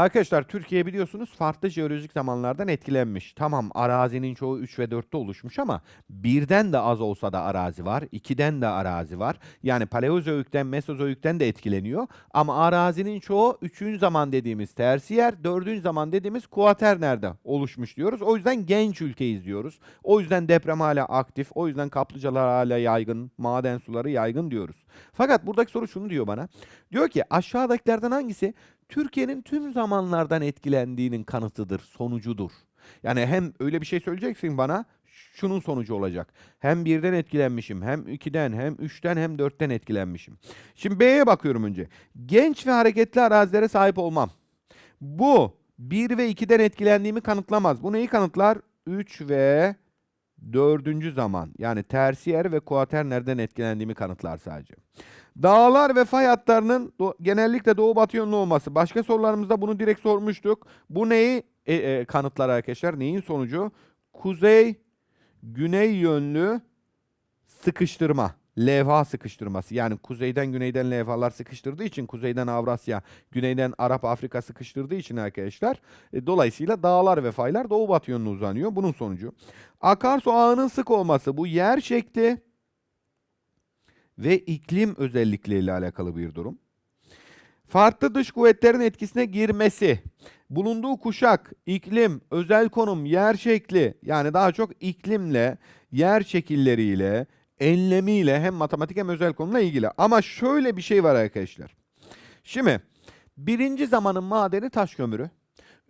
Arkadaşlar Türkiye biliyorsunuz farklı jeolojik zamanlardan etkilenmiş. Tamam arazinin çoğu 3 ve 4'te oluşmuş ama birden de az olsa da arazi var. 2'den de arazi var. Yani Paleozoik'ten, Mesozoik'ten de etkileniyor. Ama arazinin çoğu 3. zaman dediğimiz tersiyer, 4. zaman dediğimiz kuaternerde oluşmuş diyoruz. O yüzden genç ülkeyiz diyoruz. O yüzden deprem hala aktif. O yüzden kaplıcalar hala yaygın, maden suları yaygın diyoruz. Fakat buradaki soru şunu diyor bana. Diyor ki aşağıdakilerden hangisi Türkiye'nin tüm zamanlardan etkilendiğinin kanıtıdır, sonucudur. Yani hem öyle bir şey söyleyeceksin bana şunun sonucu olacak. Hem birden etkilenmişim, hem ikiden, hem üçten, hem dörtten etkilenmişim. Şimdi B'ye bakıyorum önce. Genç ve hareketli arazilere sahip olmam. Bu 1 ve 2'den etkilendiğimi kanıtlamaz. Bu neyi kanıtlar? 3 ve dördüncü zaman yani tersiyer ve kuaternerden etkilendiğimi kanıtlar sadece. Dağlar ve fay hatlarının do- genellikle doğu batı yönlü olması. Başka sorularımızda bunu direkt sormuştuk. Bu neyi e, e, kanıtlar arkadaşlar? Neyin sonucu? Kuzey güney yönlü sıkıştırma. Levha sıkıştırması. Yani kuzeyden güneyden levhalar sıkıştırdığı için kuzeyden Avrasya, güneyden Arap Afrika sıkıştırdığı için arkadaşlar e, dolayısıyla dağlar ve faylar doğu batı yönlü uzanıyor. Bunun sonucu. Akarsu ağının sık olması bu yer şekli ve iklim özellikleriyle alakalı bir durum. Farklı dış kuvvetlerin etkisine girmesi, bulunduğu kuşak, iklim, özel konum, yer şekli yani daha çok iklimle, yer şekilleriyle, enlemiyle hem matematik hem özel konumla ilgili. Ama şöyle bir şey var arkadaşlar. Şimdi birinci zamanın madeni taş kömürü.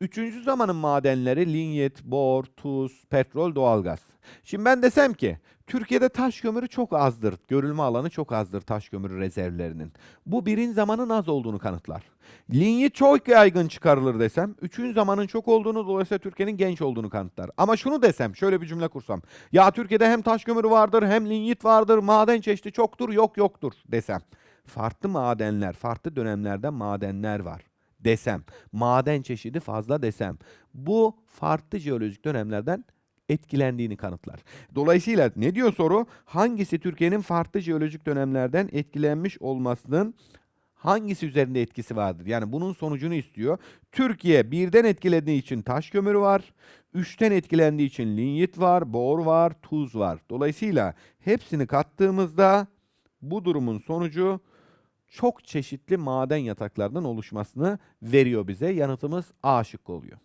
Üçüncü zamanın madenleri linyit, bor, tuz, petrol, doğalgaz. Şimdi ben desem ki Türkiye'de taş kömürü çok azdır. Görülme alanı çok azdır taş kömürü rezervlerinin. Bu birin zamanın az olduğunu kanıtlar. Linyit çok yaygın çıkarılır desem, üçün zamanın çok olduğunu dolayısıyla Türkiye'nin genç olduğunu kanıtlar. Ama şunu desem, şöyle bir cümle kursam. Ya Türkiye'de hem taş kömürü vardır, hem linyit vardır, maden çeşidi çoktur, yok yoktur desem. Farklı madenler, farklı dönemlerde madenler var desem, maden çeşidi fazla desem, bu farklı jeolojik dönemlerden etkilendiğini kanıtlar. Dolayısıyla ne diyor soru? Hangisi Türkiye'nin farklı jeolojik dönemlerden etkilenmiş olmasının hangisi üzerinde etkisi vardır? Yani bunun sonucunu istiyor. Türkiye birden etkilendiği için taş kömürü var. Üçten etkilendiği için linyit var, bor var, tuz var. Dolayısıyla hepsini kattığımızda bu durumun sonucu çok çeşitli maden yataklardan oluşmasını veriyor bize. Yanıtımız A şıkkı oluyor.